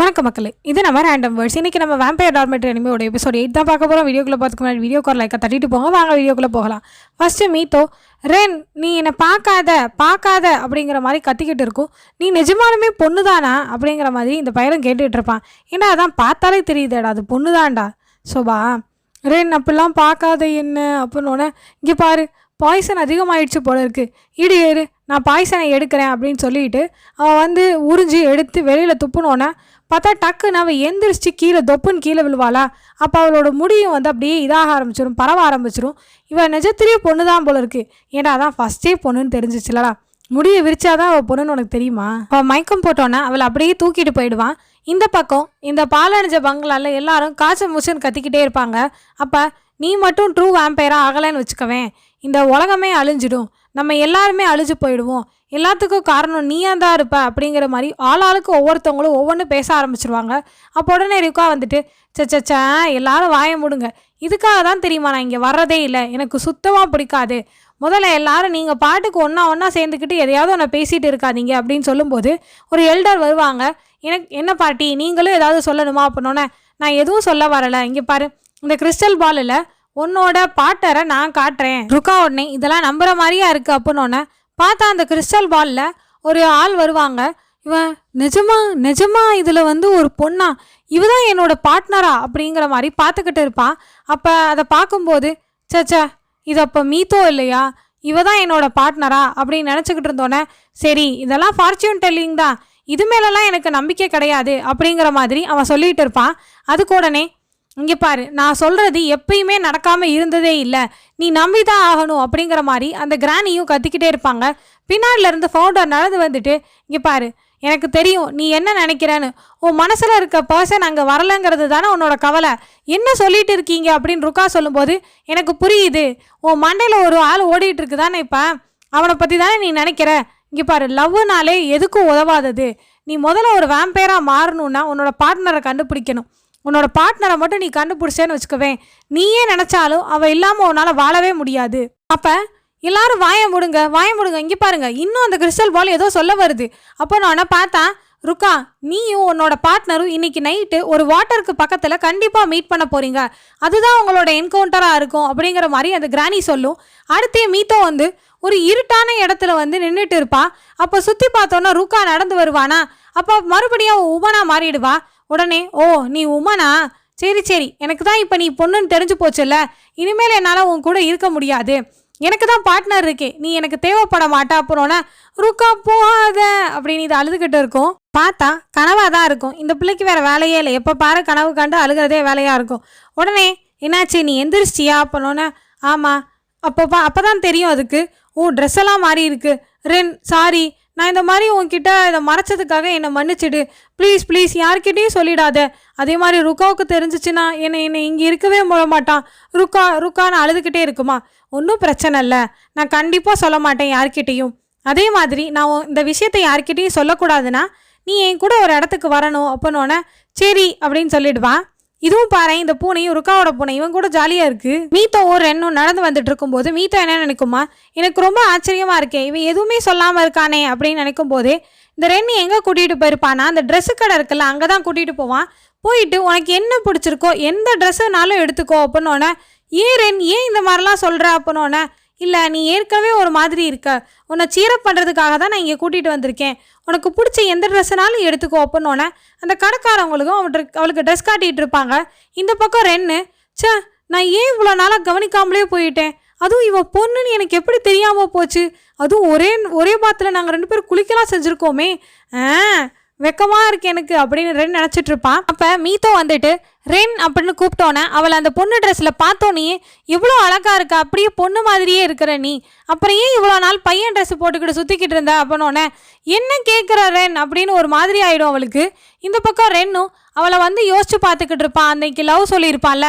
வணக்கம் மக்களே. இது நம்ம ரேண்டம் வேர்ட்ஸ் இன்னைக்கு நம்ம வேம்பையர் டார்மெட்ரி அனிமையோட எபிசோட் எயிட் தான் பார்க்க போகிறோம் வீடியோக்குள்ள பார்த்துக்கு முன்னாடி வீடியோக்கு ஒரு லைக்கை தட்டிட்டு போங்க. வாங்க வீடியோக்குள்ளே போகலாம். ஃபஸ்ட்டு மீத்தோ ரென் நீ என்னை பார்க்காத பார்க்காத அப்படிங்கிற மாதிரி கத்திக்கிட்டு இருக்கும். நீ நிஜமானமே பொண்ணு தானா அப்படிங்கிற மாதிரி இந்த பையன் கேட்டுக்கிட்டு இருப்பான். ஏன்னா அதான் பார்த்தாலே தெரியுதேடா அது பொண்ணு தான்டா சோபா ரென் அப்படிலாம் பார்க்காத என்ன? அப்படின்னு இங்கே பாரு பாய்சன் அதிகமாகிடுச்சு போல இருக்கு. இடு ஏறு நான் பாய்சனை எடுக்கிறேன் அப்படின்னு சொல்லிட்டு அவன் வந்து உறிஞ்சி எடுத்து வெளியில் துப்புனோன்னே பார்த்தா டக்குன்னு அவள் எந்திரிச்சு கீழே தொப்புன்னு கீழே விழுவாளா? அப்போ அவளோட முடியும் வந்து அப்படியே இதாக ஆரம்பிச்சிடும் பரவ ஆரம்பிச்சிடும் இவன் நிஜத்திலேயே பொண்ணு தான் போல இருக்குது ஏன்னா அதான் ஃபஸ்ட்டே பொண்ணுன்னு தெரிஞ்சிச்சுலடா முடியை விரிச்சாதான் அவள் பொண்ணுன்னு உனக்கு தெரியுமா? அவள் மயக்கம் போட்டோன்னே அவளை அப்படியே தூக்கிட்டு போயிடுவான். இந்த பக்கம் இந்த பாலடைஞ்ச பங்களால எல்லாரும் காய்ச்சல் மூச்சுன்னு கத்திக்கிட்டே இருப்பாங்க. அப்போ நீ மட்டும் ட்ரூ வேம்பையராக ஆகலைன்னு வச்சுக்கவேன். இந்த உலகமே அழிஞ்சிடும். நம்ம எல்லாருமே அழிஞ்சு போயிடுவோம். எல்லாத்துக்கும் காரணம் நீயா தான் இருப்ப அப்படிங்கிற மாதிரி ஆளாளுக்கு ஒவ்வொருத்தவங்களும் ஒவ்வொன்று பேச ஆரம்பிச்சிருவாங்க. அப்போ உடனே ரிக்கா வந்துட்டு சச்சச்சா எல்லாரும் வாய முடுங்க. இதுக்காக தான் தெரியுமா நான் இங்கே வர்றதே இல்லை. எனக்கு சுத்தமாக பிடிக்காது. முதல்ல எல்லாரும் நீங்கள் பாட்டுக்கு ஒன்றா ஒன்றா சேர்ந்துக்கிட்டு எதையாவது ஒன்று பேசிகிட்டு இருக்காதீங்க. அப்படின்னு சொல்லும்போது ஒரு எல்டர் வருவாங்க. எனக்கு என்ன பாட்டி? நீங்களும் ஏதாவது சொல்லணுமா? அப்படின்னோன்னே நான் எதுவும் சொல்ல வரலை. இங்கே பாரு இந்த கிறிஸ்டல் பாலில் உன்னோட பாட்டரை நான் காட்டுறேன். ருக்கா உடனே இதெல்லாம் நம்புற மாதிரியா இருக்கு? அப்படின்னோடனே பார்த்தா அந்த கிறிஸ்டல் பால்ல ஒரு ஆள் வருவாங்க. இவன் நிஜமா நிஜமா இதில் வந்து ஒரு பொண்ணா? இவ தான் என்னோட பார்ட்னரா அப்படிங்கிற மாதிரி பார்த்துக்கிட்டு இருப்பான். அப்போ அதை பார்க்கும்போது சச்சா இது அப்போ மீத்தோ இல்லையா? இவ தான் என்னோட பார்ட்னரா அப்படின்னு நினச்சிக்கிட்டு இருந்தோன்னே சரி இதெல்லாம் ஃபார்ச்சூன் டெல்லிங் தான். இது மேலெல்லாம் எனக்கு நம்பிக்கை கிடையாது. அப்படிங்கிற மாதிரி அவன் சொல்லிகிட்டு இருப்பான். அதுக்கு உடனே இங்கே பாரு நான் சொல்கிறது எப்பயுமே நடக்காமல் இருந்ததே இல்லை. நீ நம்பி தான் ஆகணும் அப்படிங்கிற மாதிரி அந்த கிராணியும் கத்திக்கிட்டே இருப்பாங்க. பின்னாடிலேருந்து ஃபவுண்டர் நடந்து வந்துட்டு இங்கே பாரு எனக்கு தெரியும் நீ என்ன நினைக்கிறேன்னு. உன் மனசில் இருக்க பர்சன் அங்கே வரலங்கிறது தானே உன்னோட கவலை. என்ன சொல்லிட்டு இருக்கீங்க அப்படின்னு ருக்கா சொல்லும்போது எனக்கு புரியுது. உன் மண்டையில் ஒரு ஆள் ஓடிட்டு இருக்கு தானே இப்போ? அவனை பற்றி தானே நீ நினைக்கிற? இங்கே பாரு லவ்னாலே எதுக்கும் உதவாதது. நீ முதல்ல ஒரு வேம்பேராக மாறணும்னா உன்னோட பார்ட்னரை கண்டுபிடிக்கணும். உன்னோட பார்ட்னரை மட்டும் நீ கண்டுபிடிச்சேன்னு வச்சுக்கவேன் நீயே நினச்சாலும் அவள் இல்லாமல் உன்னால் வாழவே முடியாது. அப்போ எல்லாரும் வாய முடுங்க வாய முடுங்க. இங்கே பாருங்க இன்னும் அந்த கிறிஸ்டல் பால் ஏதோ சொல்ல வருது. அப்போ நான் பார்த்தேன் பார்த்தா ருக்கா நீயும் உன்னோட பார்ட்னரும் இன்னைக்கு நைட்டு ஒரு வாட்டருக்கு பக்கத்தில் கண்டிப்பாக மீட் பண்ண போறீங்க. அதுதான் உங்களோட என்கவுண்டராக இருக்கும் அப்படிங்கிற மாதிரி அந்த கிராணி சொல்லும். அடுத்தே மீத்தோ வந்து ஒரு இருட்டான இடத்துல வந்து நின்றுட்டு இருப்பா. அப்போ சுற்றி பார்த்தோன்னா ருக்கா நடந்து வருவானா? அப்போ மறுபடியும் அவ உமனா மாறிடுவா. உடனே ஓ நீ உமனா? சரி சரி. எனக்கு தான் இப்போ நீ பொண்ணுன்னு தெரிஞ்சு போச்சுல்ல. இனிமேல் என்னால் உன் கூட இருக்க முடியாது. எனக்கு தான் பார்ட்னர் இருக்கே. நீ எனக்கு தேவைப்பட மாட்டா. அப்புறம்னா ருக்கா போகாத. அப்படின்னு இது அழுதுகிட்டு இருக்கும். பார்த்தா கனவாக தான் இருக்கும். இந்த பிள்ளைக்கு வேறு வேலையே இல்லை. எப்போ பாரு கனவு கண்டு அழுகிறதே வேலையாக இருக்கும். உடனே என்னாச்சு? நீ எந்திரிச்சியா அப்பனோன்னே ஆமாம் அப்போ பா அப்போ தான் தெரியும் அதுக்கு. ஓ ட்ரெஸ் எல்லாம் மாறி இருக்கு. ரென் சாரி நான் இந்த மாதிரி உன்கிட்ட இதை மறைச்சதுக்காக என்னை மன்னிச்சிடு. ப்ளீஸ் ப்ளீஸ் யார்கிட்டையும் சொல்லிடாத. அதே மாதிரி ருக்காவுக்கு தெரிஞ்சிச்சுன்னா என்னை என்னை இங்கே இருக்கவே முட மாட்டான். ருக்கா ருக்கான்னு அழுதுகிட்டே இருக்குமா? ஒன்றும் பிரச்சனை இல்லை. நான் கண்டிப்பாக சொல்ல மாட்டேன் யார்கிட்டேயும். அதே மாதிரி நான் இந்த விஷயத்தை யார்கிட்டையும் சொல்லக்கூடாதுன்னா நீ என் கூட ஒரு இடத்துக்கு வரணும் அப்பனோடனே சரி அப்படின்னு சொல்லிடுவான் இதுவும் பாரு இந்த பூனையும் ருக்காவோட பூனை இவன் கூட ஜாலியாக இருக்கு. ஒரு ரெண்டும் நடந்து வந்துட்டு இருக்கும்போது மீத்தோ என்ன நினைக்குமா? எனக்கு ரொம்ப ஆச்சரியமா இருக்கேன் இவன் எதுவுமே சொல்லாமல் இருக்கானே அப்படின்னு நினைக்கும் போதே இந்த ரென்னு எங்கே கூட்டிகிட்டு போயிருப்பானா அந்த ட்ரெஸ்ஸு கடை இருக்குல்ல அங்கே தான் கூட்டிகிட்டு போவான். போயிட்டு உனக்கு என்ன பிடிச்சிருக்கோ எந்த ட்ரெஸ்ஸுனாலும் எடுத்துக்கோ அப்படின்னோடனே ஏன் ரென் ஏன் இந்த மாதிரிலாம் சொல்கிற அப்படின்னோடனே இல்லை நீ ஏற்கனவே ஒரு மாதிரி இருக்க. உன்னை சீரப் பண்ணுறதுக்காக தான் நான் இங்கே கூட்டிகிட்டு வந்திருக்கேன். உனக்கு பிடிச்ச எந்த ட்ரெஸ்ஸுனாலும் எடுத்துக்கோ அப்படின்னோடனே அந்த கடைக்காரவங்களுக்கும் அவன் அவளுக்கு ட்ரெஸ் காட்டிகிட்டு இருப்பாங்க. இந்த பக்கம் ரென்னு. சே நான் ஏன் இவ்வளோ நாளாக கவனிக்காமலே போயிட்டேன்? அதுவும் இவ பொண்ணுன்னு எனக்கு எப்படி தெரியாமல் போச்சு? அதுவும் ஒரே ஒரே பாத்தில் நாங்கள் ரெண்டு பேரும் குளிக்கலாம் செஞ்சுருக்கோமே. ஆ வெக்கமாக இருக்கு எனக்கு அப்படின்னு ரென் நினச்சிட்டு இருப்பான். அப்போ மீத்தோ வந்துட்டு ரென் அப்படின்னு கூப்பிட்டோன்னே அவளை அந்த பொண்ணு ட்ரெஸ்ஸில் பார்த்தோன்னே இவ்வளோ அழகா இருக்கா அப்படியே பொண்ணு மாதிரியே இருக்கிற நீ. அப்புறம் ஏன் இவ்வளோ நாள் பையன் ட்ரெஸ் போட்டுக்கிட்டு சுற்றிக்கிட்டு இருந்த? அப்படின்னோடனே என்ன கேட்குற ரென்? அப்படின்னு ஒரு மாதிரி ஆகிடும் அவளுக்கு. இந்த பக்கம் ரென்னும் அவளை வந்து யோசிச்சு பார்த்துக்கிட்டு இருப்பான். அன்னைக்கு லவ் சொல்லியிருப்பான்ல.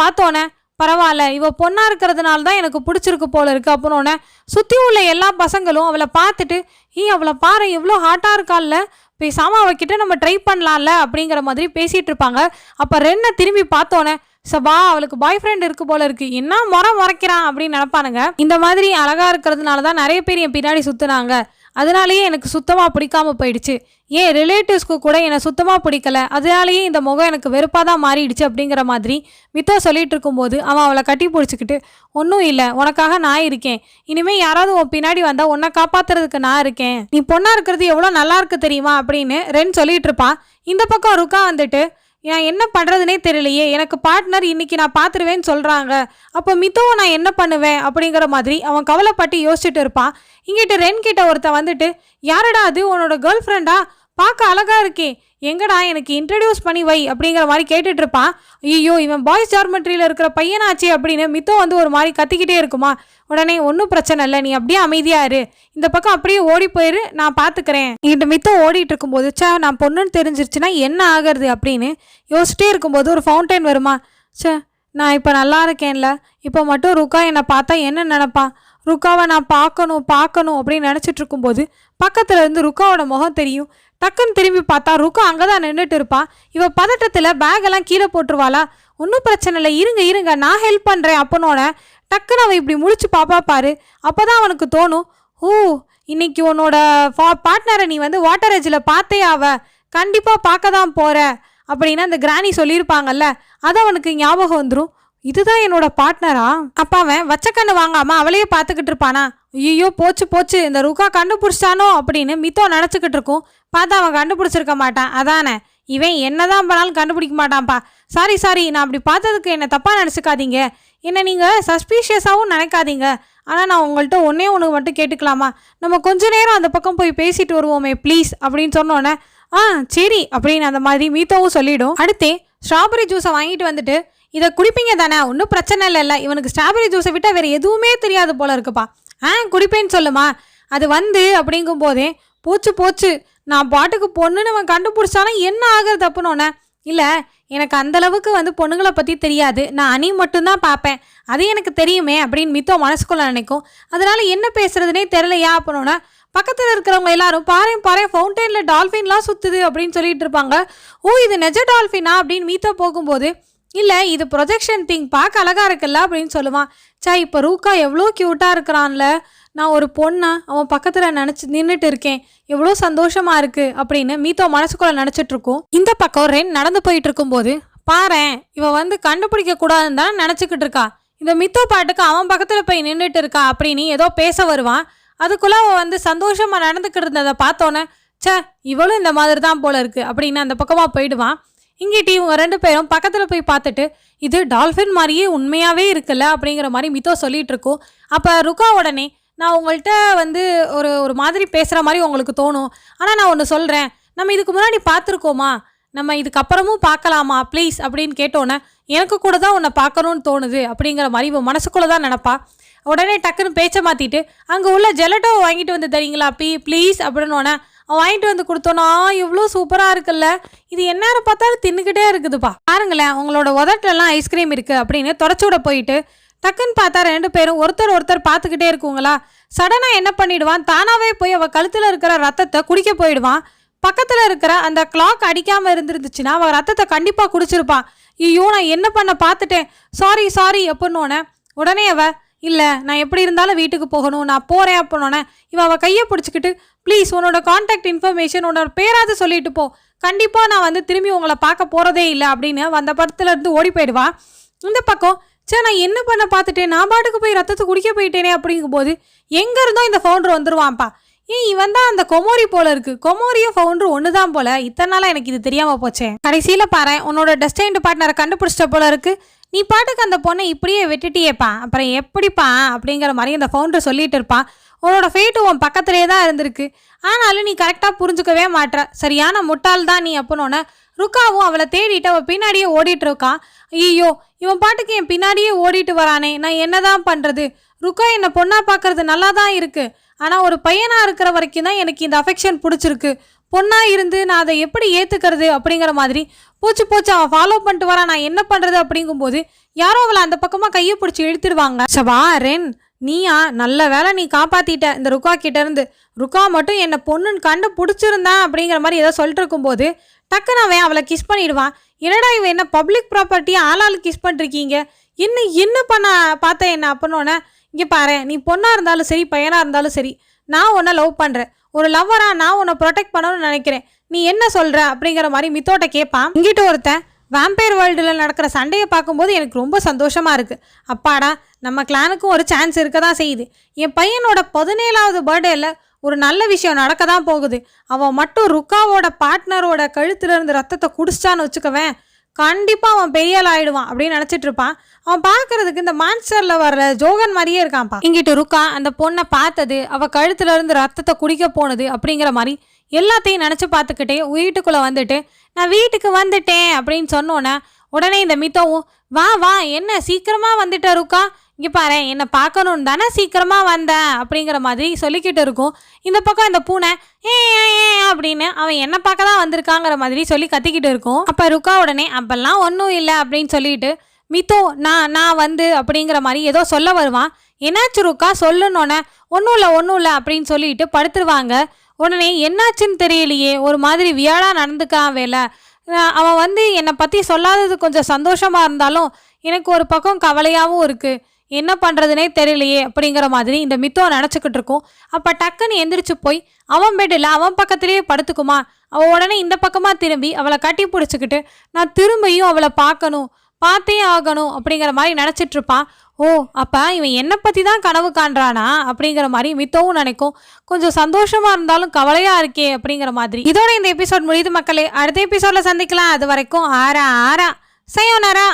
பார்த்தோன்னே பரவாயில்ல இவ பொண்ணா இருக்கிறதுனால தான் எனக்கு பிடிச்சிருக்கு போல இருக்கு அப்படின்னோடனே சுற்றி உள்ள எல்லா பசங்களும் அவளை பார்த்துட்டு ஈ அவளை பாரு எவ்வளோ ஹாட்டாக இருக்கால்ல பேசாமல் அவகிட்ட நம்ம ட்ரை பண்ணலாம்ல அப்படிங்கிற மாதிரி பேசிகிட்டு இருப்பாங்க. அப்போ ரென்னை திரும்பி பார்த்தோன்னே சபா அவளுக்கு பாய் ஃப்ரெண்ட் இருக்கு போல இருக்கு என்ன முறை முறைக்கிறான்? அப்படின்னு நினைப்பானுங்க. இந்த மாதிரி அழகா இருக்கிறதுனால தான் நிறைய பேர் என் பின்னாடி சுத்துனாங்க. அதனாலேயே எனக்கு சுத்தமாக பிடிக்காம போயிடுச்சு. ஏன் ரிலேட்டிவ்ஸ்க்கு கூட என்னை சுத்தமாக பிடிக்கல. அதனாலேயே இந்த முகம் எனக்கு வெறுப்பாக தான் மாறிடுச்சு அப்படிங்கிற மாதிரி மித்தோ சொல்லிட்டு இருக்கும்போது அவன் அவளை கட்டி பிடிச்சிக்கிட்டு ஒன்றும் இல்லை உனக்காக நான் இருக்கேன். இனிமேல் யாராவது உன் பின்னாடி வந்தால் உன்னை காப்பாத்துறதுக்கு நான் இருக்கேன். நீ பொண்ணாக இருக்கிறது எவ்வளோ நல்லா இருக்கு தெரியுமா? அப்படின்னு ரென் சொல்லிட்டு இருப்பான். இந்த பக்கம் ருக்கா வந்துட்டு நான் என்ன பண்ணுறதுனே தெரியலையே. எனக்கு பார்ட்னர் இன்னைக்கு நான் பார்த்துருவேன்னு சொல்கிறாங்க அப்போ மித்தோவை நான் என்ன பண்ணுவேன்? அப்படிங்கிற மாதிரி அவன் கவலைப்பட்டு யோசிச்சுட்டு இருப்பான். இங்கிட்ட ரென் கிட்ட ஒருத்தன் வந்துட்டு யாரடா அது? உன்னோட கேர்ள் ஃப்ரெண்டா பார்க்க அழகாக இருக்கே. எங்கடா எனக்கு இன்ட்ரடியூஸ் பண்ணி வை அப்படிங்கிற மாதிரி கேட்டுட்டு இருப்பான். ஐயோ இவன் பாய்ஸ் டார்மெட்ரியில் இருக்கிற பையனாச்சே அப்படின்னு மித்தோ வந்து ஒரு மாதிரி கத்திக்கிட்டே இருக்குமா. உடனே ஒன்றும் பிரச்சனை இல்லை நீ அப்படியே அமைதியாக இரு. இந்த பக்கம் அப்படியே ஓடி போயிரு நான் பார்த்துக்கிறேன் என்கிட்ட மித்தம் ஓடிட்டு இருக்கும்போது ச்சே நான் பொண்ணுன்னு தெரிஞ்சிருச்சுன்னா என்ன ஆகிறது? அப்படின்னு யோசிச்சிட்டே இருக்கும்போது ஒரு ஃபவுண்டைன் வருமா. ச்சே நான் இப்போ நல்லா இருக்கேன்ல. இப்போ மட்டும் ருக்கா என்னை பார்த்தா என்ன நினப்பான்? ருக்காவை நான் பார்க்கணும் பார்க்கணும் அப்படின்னு நினச்சிட்டு இருக்கும்போது பக்கத்தில் இருந்து ருக்காவோட முகம் தெரியும். டக்குன்னு திரும்பி பார்த்தா ருக்கா அங்கே தான் நின்றுட்டு இருப்பா இவ பதட்டத்தில் பேகெல்லாம் கீழே போட்டுருவாளா? ஒன்றும் பிரச்சனை இல்லை இருங்க இருங்க நான் ஹெல்ப் பண்ணுறேன் அப்பனோட டக்குன்னு அவன் இப்படி முடிச்சு பாப்பா பாரு. அப்போ தான் அவனுக்கு தோணும் ஓ இன்னைக்கு உன்னோட பார்ட்னரை நீ வந்து வாட்டர் ஏஜில் பார்த்தே ஆவ. கண்டிப்பாக பார்க்க தான் போற அப்படின்னு அந்த கிராணி சொல்லியிருப்பாங்கல்ல அது அவனுக்கு ஞாபகம் வந்துடும் இதுதான் என்னோட பார்ட்னரா அப்பா அவன் வச்சக்கண்ணு வாங்காம அவளையே பார்த்துக்கிட்டு இருப்பானா? ஐயோ போச்சு போச்சு. இந்த ருக்கா கண்டுபிடிச்சானோ அப்படின்னு மித்தோ நினச்சிக்கிட்டு இருக்கும். பார்த்தா அவன் கண்டுபிடிச்சிருக்க மாட்டான். அதானே? இவன் என்னதான் பண்ணாலும் கண்டுபிடிக்க மாட்டான்ப்பா. சாரி சாரி நான் அப்படி பார்த்ததுக்கு என்னை தப்பாக நினச்சிக்காதீங்க. என்னை நீங்கள் சஸ்பீஷியஸாகவும் நினைக்காதீங்க. ஆனால் நான் உங்கள்கிட்ட ஒன்றே ஒன்று மட்டும் கேட்டுக்கலாமா? நம்ம கொஞ்ச நேரம் அந்த பக்கம் போய் பேசிட்டு வருவோமே ப்ளீஸ் அப்படின்னு சொன்னோன்னே ஆ சரி அப்படின்னு அந்த மாதிரி மீத்தோவும் சொல்லிவிடும் அடுத்தே ஸ்ட்ராபெரி ஜூஸை வாங்கிட்டு வந்துட்டு இதை குடிப்பீங்க தானே? ஒன்றும் பிரச்சனை இல்லைல்ல இவனுக்கு ஸ்ட்ராபெரி ஜூஸை விட்டால் வேறு எதுவுமே தெரியாது போல இருக்குப்பா. ஆ குடிப்பேன்னு சொல்லுமா? அது வந்து அப்படிங்கும் போதே போச்சு போச்சு. நான் பாட்டுக்கு பொண்ணுன்னு அவன் கண்டுபிடிச்சானா என்ன ஆகுறது தப்புனோன்னே இல்லை எனக்கு அந்தளவுக்கு வந்து பொண்ணுங்களை பற்றி தெரியாது. நான் அணி மட்டும்தான் பார்ப்பேன் அது எனக்கு தெரியுமே அப்படின்னு மித்தோ மனசுக்குள்ள நினைக்கும். அதனால் என்ன பேசுகிறதுனே தெரிலையா அப்படின்னோன்னே பக்கத்தில் இருக்கிறவங்க எல்லாரும் பாரு பாரு ஃபவுண்டெயினில் டால்ஃபின்லாம் சுற்றுது அப்படின்னு சொல்லிட்டு இருப்பாங்க. ஓ இது நெஜ டால்ஃபினா அப்படின்னு மீத்தோ போகும்போது இல்லை இது ப்ரொஜெக்ஷன் திங் பார்க்க அழகாக இருக்குல்ல அப்படின்னு சொல்லுவான். சா இப்போ ரூக்கா எவ்வளோ க்யூட்டாக இருக்கிறான்ல. நான் ஒரு பொண்ணா அவன் பக்கத்தில் நினச்சி நின்றுட்டு இருக்கேன். எவ்வளோ சந்தோஷமாக இருக்குது அப்படின்னு மீத்தோ மனசுக்குள்ளே நினச்சிட்ருக்கோம் இந்த பக்கம் ரென் நடந்து போயிட்டு இருக்கும்போது பாரேன் இவன் வந்து கண்டுபிடிக்க கூடாதுன்னு தான் நினச்சிக்கிட்டு இருக்கா. இந்த மித்தோ பாட்டுக்கு அவன் பக்கத்தில் போய் நின்றுட்டு இருக்கா அப்படின்னு ஏதோ பேச வருவான். அதுக்குள்ள அவன் வந்து சந்தோஷமாக நடந்துக்கிட்டு இருந்ததை பார்த்தோன்னே ச்சே இவளும் இந்த மாதிரி தான் போல இருக்குது அப்படின்னு அந்த பக்கமாக போயிடுவான். இங்கிட்டு இவங்க ரெண்டு பேரும் பக்கத்தில் போய் பார்த்துட்டு இது டால்ஃபின் மாதிரியே உண்மையாகவே இருக்குல்ல அப்படிங்கிற மாதிரி மித்தோ சொல்லிட்டு இருக்கோம் அப்போ ருக்கா உடனே நான் உங்கள்கிட்ட வந்து ஒரு ஒரு மாதிரி பேசுகிற மாதிரி உங்களுக்கு தோணும். ஆனால் நான் ஒன்று சொல்கிறேன் நம்ம இதுக்கு முன்னாடி பார்த்துருக்கோமா? நம்ம இதுக்கப்புறமும் பார்க்கலாமா ப்ளீஸ் அப்படின்னு கேட்டோன்னே எனக்கு கூட தான் உன்னை பார்க்கணும்னு தோணுது அப்படிங்கிற மாதிரி இவன் மனசுக்குள்ளே தான் நினப்பா. உடனே டக்குன்னு பேச்சை மாற்றிட்டு அங்கே உள்ள ஜெலட்டோ வாங்கிட்டு வந்து தரீங்களா ப்ளீ ப்ளீஸ் அப்படின்னோடனே வாங்கிட்டு வந்து கொடுத்தோன்னா இவ்வளோ சூப்பராக இருக்குல்ல? இது என்ன பார்த்தாலும் தின்னுக்கிட்டே இருக்குதுப்பா. பாருங்களேன் உங்களோட உதட்டிலலாம் ஐஸ்கிரீம் இருக்குது அப்படின்னு தொடச்சி விட போயிட்டு டக்குன்னு பார்த்தா ரெண்டு பேரும் ஒருத்தர் ஒருத்தர் பார்த்துக்கிட்டே இருக்குங்களா? சடனாக என்ன பண்ணிடுவான்? தானாகவே போய் அவள் கழுத்தில் இருக்கிற ரத்தத்தை குடிக்க போயிடுவான். பக்கத்தில் இருக்கிற அந்த கிளாக் அடிக்காமல் இருந்துருந்துச்சுன்னா அவள் ரத்தத்தை கண்டிப்பாக குடிச்சிருப்பான். ஐயோ நான் என்ன பண்ண பார்த்துட்டேன்? சாரி சாரி எப்படின்னோடனே உடனே அவள் இல்லை நான் எப்படி இருந்தாலும் வீட்டுக்கு போகணும். நான் போகிறேன் அப்படின்னோடனே இவன் அவள் கையை பிடிச்சிக்கிட்டு ப்ளீஸ் உன்னோட காண்டாக்ட் இன்ஃபர்மேஷன் உன்னோட பேராது சொல்லிட்டு போ. கண்டிப்பாக நான் வந்து திரும்பி உங்களை பார்க்க போகிறதே இல்லை அப்படின்னு அந்த படத்துல இருந்து ஓடி போயிடுவா. இந்த பக்கம் சே நான் என்ன பண்ண பார்த்துட்டேன்? நான் பாட்டுக்கு போய் ரத்தத்தை குடிக்க போயிட்டேனே அப்படிங்கும்போது எங்கே இருந்தோ இந்த ஃபவுண்டர் வந்துருவான்ப்பா. ஏன் இவன் தான் அந்த கொமோரி போல இருக்கு. கொமோரியும் ஃபவுண்டர் ஒன்று தான் போல. இத்தனை நாளாக எனக்கு இது தெரியாமல் போச்சே. கடைசியில் பாரு உன்னோட டெஸ்டைன்டு பார்ட்னரை கண்டுபிடிச்சிட்ட போல இருக்கு. நீ பாட்டுக்கு அந்த பொண்ணை இப்படியே விட்டுட்டியேப்பா. அப்புறம் எப்படிப்பா அப்படிங்கிற மாதிரி அந்த ஃபவுண்டர் சொல்லிட்டு இருப்பான் உன்னோட ஃபேட்டு உன் பக்கத்துலேயே தான் இருந்திருக்கு. ஆனாலும் நீ கரெக்டாக புரிஞ்சுக்கவே மாட்ற. சரியான முட்டாள் தான் நீ அப்படின்னோடனே ருக்காவும் அவளை தேடிட்டு அவள் பின்னாடியே ஓடிட்டு இருக்கான் ஐயோ இவன் பாட்டுக்கு என் பின்னாடியே ஓடிட்டு வரானே. நான் என்னதான் பண்ணுறது ருக்கா என்னை பொண்ணாக பார்க்கறது நல்லா தான் இருக்குது ஆனால் ஒரு பையனாக இருக்கிற வரைக்கும் தான் எனக்கு இந்த அஃபெக்ஷன் பிடிச்சிருக்கு. பொண்ணா இருந்து நான் அதை எப்படி ஏத்துக்கிறது அப்படிங்கிற மாதிரி போச்சு போச்சு. அவன் ஃபாலோ பண்ணிட்டு வரான் நான் என்ன பண்றது அப்படிங்கும்போது யாரோ அவளை அந்த பக்கமா கையை பிடிச்சி இழுத்துடுவாங்க. சவா ரென் நீயா நல்ல வேலை நீ காப்பாத்திட்ட. இந்த ருக்கா கிட்ட இருந்து ருக்கா மட்டும் என்னை பொண்ணுன்னு கண்டு பிடிச்சிருந்தேன் அப்படிங்கிற மாதிரி ஏதோ சொல்லிட்டு இருக்கும்போது டக்குன்னு அவன் அவளை கிஸ் பண்ணிடுவான். என்னடா இவன் என்ன பப்ளிக் ப்ராப்பர்ட்டியை ஆளாள் கிஸ் பண்ணிருக்கீங்க. என்ன என்ன பண்ண பார்த்த என்ன? அப்பனோன்னே இங்கே பாரு நீ பொண்ணாக இருந்தாலும் சரி பையனாக இருந்தாலும் சரி நான் உன்னை லவ் பண்ணுறேன் ஒரு லவ்வரா நான் உன்னை ப்ரொடெக்ட் பண்ணணும்னு நினைக்கிறேன். நீ என்ன சொல்கிற அப்படிங்கிற மாதிரி மித்தோட்ட கேட்பான் இங்கிட்ட ஒருத்தன் வேம்பையர் வேர்ல்டில் நடக்கிற சண்டையை பார்க்கும்போது எனக்கு ரொம்ப சந்தோஷமாக இருக்குது அப்பாடா நம்ம கிளானுக்கும் ஒரு சான்ஸ் இருக்க தான் செய்யுது. என் பையனோட பதினேழாவது பர்த்டேயில் ஒரு நல்ல விஷயம் நடக்க தான் போகுது. அவன் மட்டும் ருக்காவோட பார்ட்னரோட கழுத்துலேருந்து ரத்தத்தை குடிச்சிட்டான்னு வச்சுக்கவேன். கண்டிப்பாக அவன் பெரிய ஆள் ஆயிடுவான் அப்படின்னு நினச்சிட்டு இருப்பான். அவன் பார்க்கறதுக்கு இந்த மான்ஸ்டரில் வர்ற ஜோகன் மாதிரியே இருக்கான்ப்பா. இங்கிட்டு ருக்கா அந்த பொண்ணை பார்த்தது அவள் கழுத்துல இருந்து ரத்தத்தை குடிக்க போனது அப்படிங்கிற மாதிரி எல்லாத்தையும் நினச்சி பார்த்துக்கிட்டே வீட்டுக்குள்ளே வந்துட்டு நான் வீட்டுக்கு வந்துட்டேன் அப்படின்னு சொன்னோன்னே உடனே இந்த மித்தவும் வா வா என்ன சீக்கிரமாக வந்துட்ட ருக்கா? இங்கே பாரு என்னை பார்க்கணுன்னு தானே சீக்கிரமாக வந்தேன் அப்படிங்கிற மாதிரி சொல்லிக்கிட்டு இருக்கும். இந்த பக்கம் இந்த பூனை ஏ ஏ, ஏ அப்படின்னு அவன் என்ன பார்க்க தான் வந்திருக்காங்கிற மாதிரி சொல்லி கத்திக்கிட்டு இருக்கும். அப்போ ருக்கா உடனே அப்பெல்லாம் ஒன்றும் இல்லை அப்படின்னு சொல்லிட்டு மித்தோ நான் நான் வந்து அப்படிங்கிற மாதிரி ஏதோ சொல்ல வருவான். என்னாச்சு ருக்கா? சொல்லுன்னொன்னே ஒன்றும் இல்லை ஒன்றும் இல்லை அப்படின்னு சொல்லிட்டு படுத்துருவாங்க. உடனே என்னாச்சுன்னு தெரியலையே ஒரு மாதிரி வியாழா நடந்துக்கான் வேலை. அவன் வந்து என்னை பற்றி சொல்லாதது கொஞ்சம் சந்தோஷமாக இருந்தாலும் எனக்கு ஒரு பக்கம் கவலையாகவும் இருக்குது என்ன பண்ணுறதுனே தெரியலையே அப்படிங்கிற மாதிரி இந்த மித்தோ நினச்சிக்கிட்டு இருக்கும். அப்போ டக்குன்னு எந்திரிச்சு போய் அவன் பெட்டில் அவன் பக்கத்துலேயே படுத்துக்குமா. அவள் உடனே இந்த பக்கமாக திரும்பி அவளை கட்டி பிடிச்சிக்கிட்டு நான் திரும்பியும் அவளை பார்க்கணும் பார்த்தே ஆகணும் அப்படிங்கிற மாதிரி நினச்சிட்டு இருப்பான் ஓ அப்போ இவன் என்னை பற்றி தான் கனவு காண்றானா அப்படிங்கிற மாதிரி மித்தவும் நினைக்கும். கொஞ்சம் சந்தோஷமாக இருந்தாலும் கவலையாக இருக்கே அப்படிங்கிற மாதிரி. இதோட இந்த எபிசோட் முடியுது மக்களே. அடுத்த எபிசோடில் சந்திக்கலாம். அது வரைக்கும் ஆறா ஆறா. சயோனரா